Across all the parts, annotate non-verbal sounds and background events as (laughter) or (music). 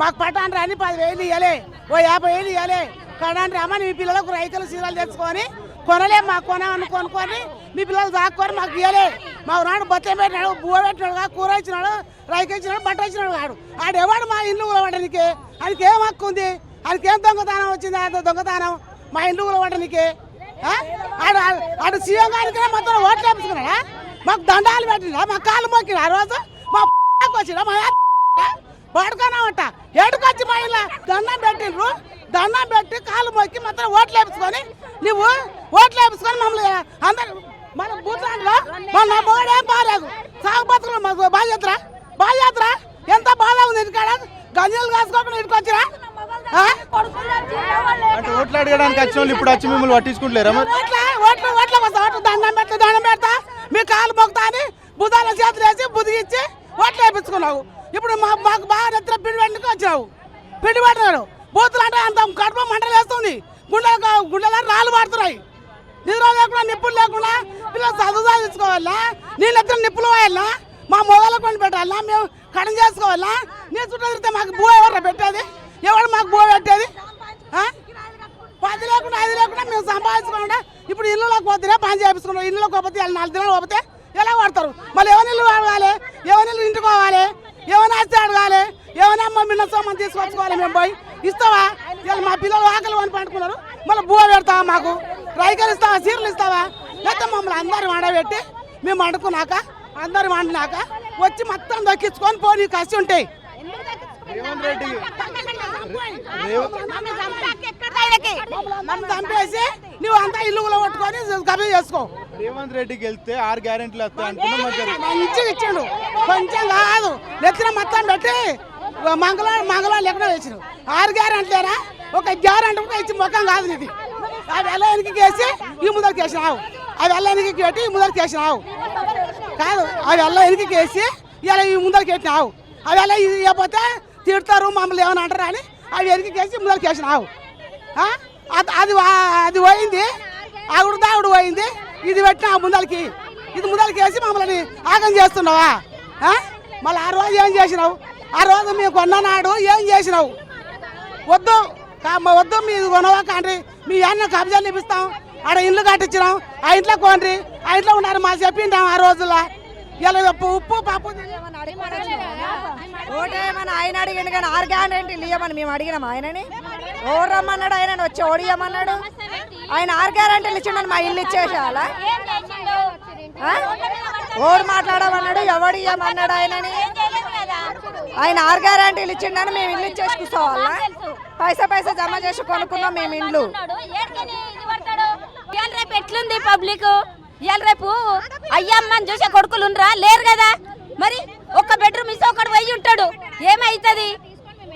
మాకు పట్టాను రాని పదివేలు ఇవ్వలే ఓ యాభై వేలు ఇవ్వలే కడాంటి రమ్మని మీ పిల్లలకు రైతులు సీరాలు తెచ్చుకొని కొనలే మాకు కొనమని కొనుక్కొని మీ పిల్లలు దాక్కొని మాకు ఇవ్వలే మా నాడు బొత్తం పెట్టినాడు బువ్వ పెట్టినాడు కూర ఇచ్చినాడు రైకి ఇచ్చినాడు బట్ట ఇచ్చినాడు వాడు. ఆడెవాడు మా ఇల్లు కూలబడడానికి ఆయనకి ఏం హక్కు ఉంది? ఆయనకి ఏం దొంగతనం వచ్చింది అంత దొంగతనం? మా ఇల్లు కూలబడడానికి ఆడు ఆడు సీఎం గారికి మొత్తం ఓట్లు వేపించుకున్నాడా? మాకు దండాలు పెట్టినా మా కాళ్ళు మొక్కినా ఆ రోజు మా (laughs) వచ్చినా మా (laughs) పడుకున్నామంట ఏడుకొచ్చి మా ఇల్లు దండం పెట్టిండ్రు దండం పెట్టి కాళ్ళు మొక్కి మొత్తం ఓట్లు వేపించుకొని నువ్వు ఓట్లు వేపించుకొని మమ్మల్ని అందరు మన భూతాంలో మన మొగడేం బాగాలేదు. సాగు బతుకులు మాకు బాధ్యతరా? బాధ్యతరా? ఎంత బాధ ఉంది ఇంటికాడ గంజలు కాసుకోకుండా ఇంటికి వచ్చిరా? అంటే ఓట్లు అడగడానికి వచ్చిన వాళ్ళు ఇప్పుడు వచ్చి మిమ్మల్ని పట్టించుకుంటలేరా ఓట్ల? ఓట్లు దండం పెడతా దండం పెడతా. మీ కాలు మొక్తా అని బుధాల చేతులు వేసి బుదిగిచ్చి ఓట్లు వేపించుకున్నావు. ఇప్పుడు మా మాకు బాగా నిద్ర పిండి వెంటకి వచ్చావు. పిండి పట్టినాడు బూతులు అంటే అంత కడుపు మంటలు వేస్తుంది. గుండెలు గుండెలు రాళ్ళు పడుతున్నాయి నిద్ర లేకుండా నిప్పులు లేకుండా పిల్లలు చదువు సాధించుకోవాలా? నీళ్ళ నిప్పులు పోయాలా? మా మొదలు కొని పెట్టాలా? మేము కడం చేసుకోవాలా? నీ చుట్టూ తిరిగితే మాకు భూ ఎవరు పెట్టేది? ఎవరు మాకు భూ పెట్టేది? పది లేకుండా అది లేకుండా మేము సంపాదించకుండా ఇప్పుడు ఇల్లులోకి పోతే పని చేయించుకున్నాం ఇల్లులోకి పోతే నాలుగు దినాలు పోతే ఎలా పడతారు మళ్ళీ ఎవరు ఇల్లు వాడాలి ఎవరి ఇల్లు ఇంటికి పోవాలి? ఏమైనా అడగాలి? ఏమైనా అమ్మ మిన్న సోమని తీసుకొచ్చుకోవాలి మేము పోయి? ఇస్తావా? ఇవాళ మా పిల్లలు ఆకలి అని పండుకున్నారు. మళ్ళీ బువ్వ పెడతావా మాకు? రైకలు ఇస్తావా? చీరలు ఇస్తావా? లేకపోతే మమ్మల్ని అందరు వండబెట్టి మేము వండుకున్నాక అందరు వండినాక వచ్చి మొత్తం దక్కించుకొని పోనీ కసి ఉంటాయి చంపేసి నువ్వు అంతా ఇల్లు కూడా కొట్టుకొని కబీ చేసుకో. రేవంత్ రెడ్డికి వెళ్తే ఆరు గ్యారెంటీలు వస్తాయి అనుకున్నాం. మంచిగా ఇచ్చాడు. కొంచెం కాదు. నెత్తిన మొత్తం పెట్టి మంగళవారం మంగళవారం లెక్కన వేసినావు ఆరు గ్యారెంటీలేరా ఒక గ్యారెంటీ కూడా ఇచ్చి ముఖం కాదు నీది. అవి ఎలా వెనక్కి వేసి ఈ ముందరికి వేసినావు అవి వెనక్కి పెట్టి ఈ ముందరికి వేసినావు కాదు అవి ఎలా వెనక్కి వేసి ఇలా ఈ ముందరికి పెట్టినావు అవి ఎలా ఇది ఇవ్వకపోతే తిడతారు మమ్మల్ని ఏమైనా అంటారా అని? అవి వెనక్కి వేసి ముందరికి వేసినావు ఆ? అది అది పోయింది. ఆగుడు దాగుడు పోయింది. ఇది పెట్టిన ముందలకి? ఇది ముందలకి వేసి మమ్మల్ని ఆగం చేస్తున్నావా? మళ్ళీ ఆ రోజు ఏం చేసినావు? ఆ రోజు మేము కొన్ననాడు ఏం చేసినావు? వద్దు. వద్దు మీ కొనవా కాండ్రి? మీ అన్న కబ్జాలు ఇప్పిస్తాం ఆడ ఇల్లు కట్టించినాం. ఆ ఇంట్లో కోండ్రి ఆ ఇంట్లో ఉన్నారు మా చెప్పింటాం ఆ రోజుల్లో. ఇలా ఉప్పు పాపు పప్పు ఓటేమని ఆయన అడిగిండు కానీ ఆరు గ్యారెంటీలు ఇవ్వమని మేము అడిగినాం ఆయనని. ఓరు రమ్మన్నాడు? ఆయన వచ్చి ఓడియమన్నాడు ఆయన ఆరు గ్యారంటీలు ఇచ్చిండని మా ఇల్లు ఇచ్చేసేవాళ్ళ ఆ? ఓడు మాట్లాడమన్నాడు? ఎవడు ఇవ్వమన్నాడు ఆయనని? ఆయన ఆరు గ్యారంటీలు ఇచ్చిండని మేము ఇల్లు ఇచ్చేసి కూర్చోవాలా? పైసా పైసా జమ చేసి కొనుక్కున్నాం మేము ఇండ్లు రేపు ఎట్లుంది పబ్లిక్? ఇవాళ రేపు అయ్యమ్మని చూసే కొడుకులు ఉండరా? లేరు కదా? మరి ఒక్క బెడ్రూమ్ ఇస్తే ఒకడు పోయి ఉంటాడు. ఏమైతుంది?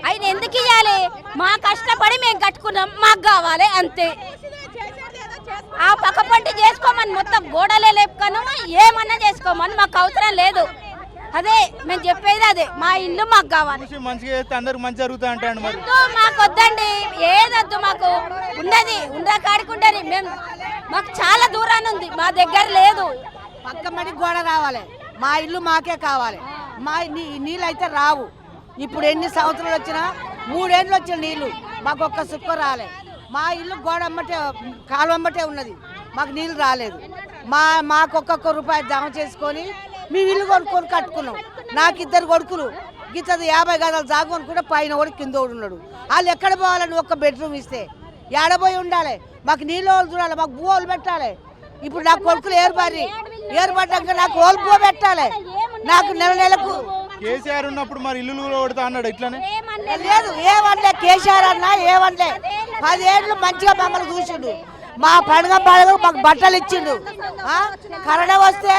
ఆయన ఎందుకు ఇవ్వాలి మా కష్టపడి మేము కట్టుకున్నాం. మాకు కావాలి అంతే. చేసుకోమని మొత్తం గోడలే లేపుకోను ఏమన్నా చేసుకోమని మాకు అవసరం లేదు. అదే మేము చెప్పేది అదే మా ఇల్లు మాకు కావాలి. మంచిగా చేస్తే అందరికి మంచి జరుగుతా అంటాడు మరి. వద్దు మాకు వద్దండి. ఏదొద్దు మాకు. ఉండదు ఉండ కాడికి ఉండదు. మేము మాకు చాలా దూరాన్ని ఉంది మా దగ్గర లేదు. పక్క మడి గోడ రావాలి మా ఇల్లు మాకే కావాలి. మా నీ నీళ్ళు అయితే రావు. ఇప్పుడు ఎన్ని సంవత్సరాలు వచ్చినా మూడేళ్ళు వచ్చిన నీళ్ళు మాకు ఒక్క సుక్క రాలే. మా ఇల్లు గోడ అమ్మటే కాలువమ్మటే ఉన్నది. మాకు నీళ్ళు రాలేదు. మా మాకు ఒక్కొక్క రూపాయి జమ చేసుకొని మేము ఇల్లు కొనుక్కొని కట్టుకున్నాం. నాకు ఇద్దరు కొడుకులు. గిత్తది యాభై గదాలు జాగు కొనుక్కుంటే పైన కూడా కింద కూడా ఉన్నాడు. వాళ్ళు ఎక్కడ పోవాలని ఒక్క బెడ్రూమ్ ఇస్తే ఏడబోయి ఉండాలి? మాకు నీళ్ళు వాళ్ళు చూడాలి మాకు భూములు పెట్టాలి. ఇప్పుడు నా కొడుకులు ఏర్పడి ఏర్పడ్డాక నాకు ఓల్పో పెట్టాలి. నాకు నెల నెలకు కేసీఆర్ ఉన్నప్పుడు మరి ఇల్లు కొడతా అన్నాడు ఇట్లానే? లేదు ఏమనలే కేసీఆర్ అన్న ఏమనలే. పదేళ్ళు మంచిగా మమ్మల్ని చూసిండు. మా పండుగ పండుగ మాకు బట్టలు ఇచ్చిండు. కరోనా వస్తే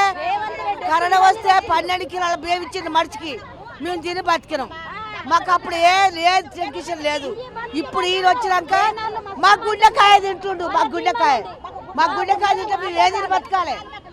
కరోనా వస్తే పన్నెండు కిలోల బియ్యం ఇచ్చిండు మనిషికి. మేము తిని బతికినాం. మాకు అప్పుడు ఏ లేదు టెన్షన్ లేదు. ఇప్పుడు ఈయన వచ్చినాక మా గుండెకాయ తింటుండు మా గుండెకాయ. మా గుండెకాయ తింటే మేము ఏది బతకాలి?